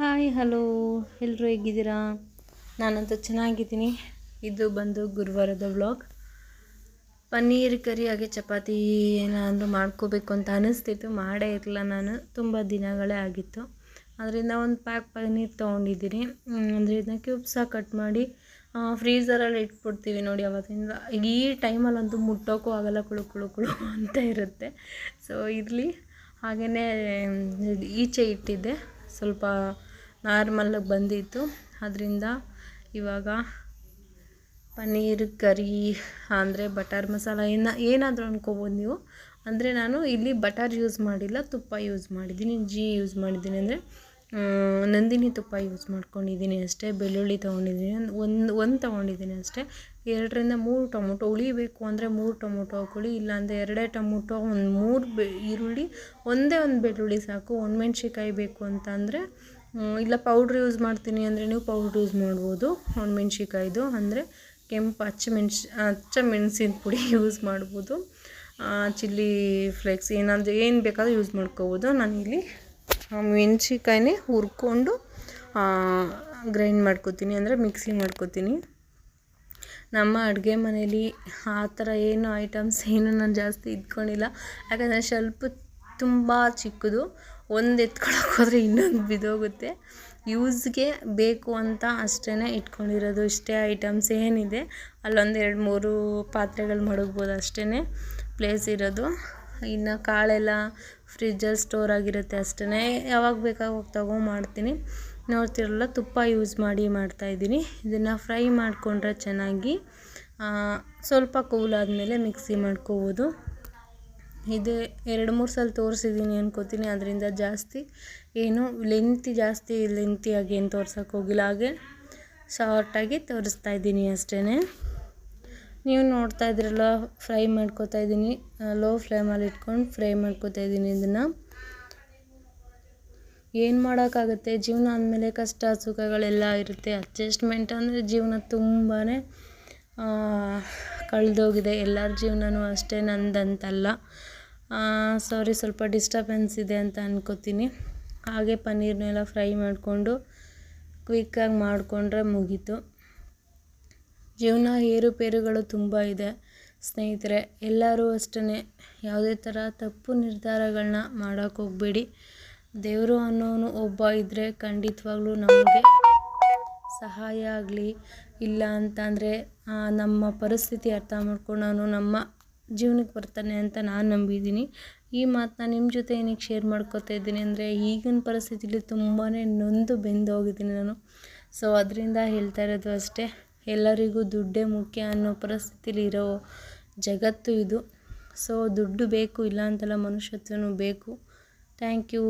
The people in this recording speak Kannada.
Hi, hello. ಎಲ್ಲರೂ ಹೇಗಿದ್ದೀರಾ? ನಾನಂತೂ ಚೆನ್ನಾಗಿದ್ದೀನಿ. ಇದು ಬಂದು ಗುರುವಾರದ ವ್ಲಾಗ್. ಪನ್ನೀರ್ ಕರಿ ಹಾಗೆ ಚಪಾತಿ ಏನಾದರೂ ಮಾಡ್ಕೋಬೇಕು ಅಂತ ಅನ್ನಿಸ್ತಿತ್ತು ಮಾಡೇ ಇರಲಿಲ್ಲ ನಾನು. ತುಂಬ ದಿನಗಳೇ ಆಗಿತ್ತು. ಅದರಿಂದ ಒಂದು ಪ್ಯಾಕ್ ಪನ್ನೀರ್ ತೊಗೊಂಡಿದ್ದೀನಿ. ಅಂದರೆ ಇದನ್ನ ಕ್ಯೂಬ್ಸಾಗಿ ಕಟ್ ಮಾಡಿ ಫ್ರೀಝರಲ್ಲಿ ಇಟ್ಬಿಡ್ತೀವಿ ನೋಡಿ ಅವತ್ತಿಂದ. ಈ ಟೈಮಲ್ಲಂತೂ ಮುಟ್ಟೋಕ್ಕೂ ಆಗಲ್ಲ. ಕುಳು ಕುಳು ಕುಳು ಅಂತ ಇರುತ್ತೆ. ಸೊ ಇರಲಿ. ಹಾಗೆಯೇ ಈಚೆ ಇಟ್ಟಿದ್ದೆ. ಸ್ವಲ್ಪ ನಾರ್ಮಲಾಗಿ ಬಂದಿತ್ತು. ಅದರಿಂದ ಇವಾಗ ಪನ್ನೀರ್, ಕರಿ ಅಂದರೆ ಬಟರ್ ಮಸಾಲ ಏನ ಏನಾದರೂ ಅನ್ಕೋಬೋದು ನೀವು. ಅಂದರೆ ನಾನು ಇಲ್ಲಿ ಬಟರ್ ಯೂಸ್ ಮಾಡಿಲ್ಲ, ತುಪ್ಪ ಯೂಸ್ ಮಾಡಿದ್ದೀನಿ ಜೀ ಯೂಸ್ ಮಾಡಿದ್ದೀನಿ ಅಂದರೆ ನಂದಿನಿ ತುಪ್ಪ ಯೂಸ್ ಮಾಡ್ಕೊಂಡಿದ್ದೀನಿ ಅಷ್ಟೇ, ಬೆಳ್ಳುಳ್ಳಿ ತೊಗೊಂಡಿದ್ದೀನಿ, ಒಂದು ಒಂದು ತೊಗೊಂಡಿದ್ದೀನಿ ಅಷ್ಟೇ. ಎರಡರಿಂದ ಮೂರು ಟೊಮೊಟೊ ಉಳಿಬೇಕು ಅಂದರೆ ಮೂರು ಟೊಮೊಟೊ ಹಾಕೊಳ್ಳಿ, ಇಲ್ಲಾಂದರೆ ಎರಡೇ ಟೊಮೊಟೊ, ಒಂದು ಮೂರು ಬೆ ಈರುಳ್ಳಿ, ಒಂದೇ ಒಂದು ಬೆಳ್ಳುಳ್ಳಿ ಸಾಕು ಒಣಮೆಣ್ಸಿಕಾಯಿ ಬೇಕು ಅಂತ ಅಂದರೆ ಇಲ್ಲ ಪೌಡ್ರ್ ಯೂಸ್ ಮಾಡ್ತೀನಿ ಅಂದರೆ ನೀವು ಪೌಡ್ರ್ ಯೂಸ್ ಮಾಡ್ಬೋದು. ಒಣಮೆಣ್ಸಿಕಾಯ್ದು ಅಂದರೆ ಕೆಂಪು ಹಚ್ಚಮೆಣ್ಸಿ ಹಚ್ಚ ಮೆಣಸಿನ ಪುಡಿ ಯೂಸ್ ಮಾಡ್ಬೋದು. ಚಿಲ್ಲಿ ಫ್ಲೇಕ್ಸ್ ಏನಾದರೂ ಏನು ಬೇಕಾದರೂ ಯೂಸ್ ಮಾಡ್ಕೋಬೋದು. ನಾನಿಲ್ಲಿ ಮೆಣಸಿಕಾಯಿನೇ ಹುರ್ಕೊಂಡು ಗ್ರೈಂಡ್ ಮಾಡ್ಕೋತೀನಿ ಅಂದರೆ ಮಿಕ್ಸಿ ಮಾಡ್ಕೋತೀನಿ. ನಮ್ಮ ಅಡುಗೆ ಮನೇಲಿ ಆ ಥರ ಏನು ಐಟಮ್ಸ್ ಏನು ನಾನು ಜಾಸ್ತಿ ಇದ್ಕೊಂಡಿಲ್ಲ. ಯಾಕಂದರೆ ಸ್ವಲ್ಪ ತುಂಬ ಚಿಕ್ಕದು. ಒಂದು ಎತ್ಕೊಳಕ್ಕೆ ಹೋದರೆ ಇನ್ನೊಂದು ಬಿದ್ದೋಗುತ್ತೆ ಯೂಸ್ಗೆ ಬೇಕು ಅಂತ ಅಷ್ಟೇ ಇಟ್ಕೊಂಡಿರೋದು. ಇಷ್ಟೇ ಐಟಮ್ಸ್ ಏನಿದೆ, ಅಲ್ಲೊಂದು ಎರಡು ಮೂರು ಪಾತ್ರೆಗಳು ಮಡಗ್ಬೋದು ಅಷ್ಟೇ ಪ್ಲೇಸ್ ಇರೋದು. ಇನ್ನು ಕಾಳೆಲ್ಲ ಫ್ರಿಜ್ಜಲ್ಲಿ ಸ್ಟೋರ್ ಆಗಿರುತ್ತೆ ಅಷ್ಟೇ ಯಾವಾಗ ಬೇಕಾವಾಗ ತೊಗೊಂಡ್ಮಾಡ್ತೀನಿ ನೋಡ್ತಿರಲ್ಲ, ತುಪ್ಪ ಯೂಸ್ ಮಾಡಿ ಮಾಡ್ತಾಯಿದ್ದೀನಿ ಇದನ್ನು ಫ್ರೈ ಮಾಡಿಕೊಂಡ್ರೆ ಚೆನ್ನಾಗಿ ಸ್ವಲ್ಪ ಕೂಲ್ ಆದಮೇಲೆ ಮಿಕ್ಸಿ ಮಾಡ್ಕೋಬೋದು. ಇದು ಎರಡು ಮೂರು ಸಲ ತೋರಿಸಿದ್ದೀನಿ ಅನ್ಕೋತೀನಿ, ಅದರಿಂದ ಜಾಸ್ತಿ ಏನು ಲೆಂತಿ ಜಾಸ್ತಿ ಲೆಂತಿಯಾಗಿ ಏನು ತೋರ್ಸೋಕೆ ಹೋಗಿಲ್ಲ. ಹಾಗೆ ಶಾರ್ಟಾಗಿ ತೋರಿಸ್ತಾ ಇದ್ದೀನಿ ಅಷ್ಟೇ ನೀವು ನೋಡ್ತಾ ಇದ್ರಲ್ಲ ಫ್ರೈ ಮಾಡ್ಕೋತಾ ಇದ್ದೀನಿ. ಲೋ ಫ್ಲೇಮಲ್ಲಿ ಇಟ್ಕೊಂಡು ಫ್ರೈ ಮಾಡ್ಕೋತಾ ಇದ್ದೀನಿ ಇದನ್ನು. ಏನು ಮಾಡೋಕ್ಕಾಗುತ್ತೆ? ಜೀವನ ಅಂದಮೇಲೆ ಕಷ್ಟ, ಸುಖಗಳೆಲ್ಲ ಇರುತ್ತೆ. ಅಡ್ಜಸ್ಟ್ಮೆಂಟ್ ಅಂದರೆ ಜೀವನ ತುಂಬಾ ಕಳೆದೋಗಿದೆ. ಎಲ್ಲರ ಜೀವನವೂ ಅಷ್ಟೇ ನಂದಂತಲ್ಲ. ಸಾರಿ ಸ್ವಲ್ಪ ಡಿಸ್ಟರ್ಬೆನ್ಸ್ ಇದೆ ಅಂತ ಅಂದ್ಕೋತೀನಿ ಹಾಗೆ ಪನ್ನೀರ್ನೆಲ್ಲ ಫ್ರೈ ಮಾಡಿಕೊಂಡು ಕ್ವಿಕ್ಕಾಗಿ ಮಾಡಿಕೊಂಡ್ರೆ ಮುಗೀತು. ಜೀವನ ಏರುಪೇರುಗಳು ತುಂಬ ಇದೆ. ಸ್ನೇಹಿತರೆ, ಎಲ್ಲರೂ ಅಷ್ಟೇ ಯಾವುದೇ ಥರ ತಪ್ಪು ನಿರ್ಧಾರಗಳನ್ನ ಮಾಡೋಕ್ಕೆ ಹೋಗಬೇಡಿ. ದೇವರು ಅನ್ನೋನು ಒಬ್ಬ ಇದ್ದರೆ ಖಂಡಿತವಾಗ್ಲೂ ನಮಗೆ ಸಹಾಯ ಆಗಲಿ. ಇಲ್ಲ ಅಂತಂದರೆ ನಮ್ಮ ಪರಿಸ್ಥಿತಿ ಅರ್ಥ ಮಾಡ್ಕೊಂಡು, ನಾನು ನಮ್ಮ ಜೀವನಕ್ಕೆ ಬರ್ತಾನೆ ಅಂತ ನಾನು ನಂಬಿದ್ದೀನಿ. ಈ ಮಾತನ್ನ ನಿಮ್ಮ ಜೊತೆ ಏನಕ್ಕೆ ಶೇರ್ ಮಾಡ್ಕೋತಾ ಇದ್ದೀನಿ ಅಂದರೆ ಈಗಿನ ಪರಿಸ್ಥಿತಿಲಿ ತುಂಬಾ ನೊಂದು ಬೆಂದು ಹೋಗಿದ್ದೀನಿ ನಾನು. ಸೊ ಅದರಿಂದ ಹೇಳ್ತಾ ಇರೋದು ಅಷ್ಟೇ. ಎಲ್ಲರಿಗೂ ದುಡ್ಡೇ ಮುಖ್ಯ ಅನ್ನೋ ಪರಿಸ್ಥಿತಿಲಿ ಇರೋ ಜಗತ್ತು ಇದು. ಸೊ ದುಡ್ಡು ಬೇಕು ಇಲ್ಲ ಅಂತಲ್ಲ ಮನುಷ್ಯತ್ವನೂ ಬೇಕು. Thank you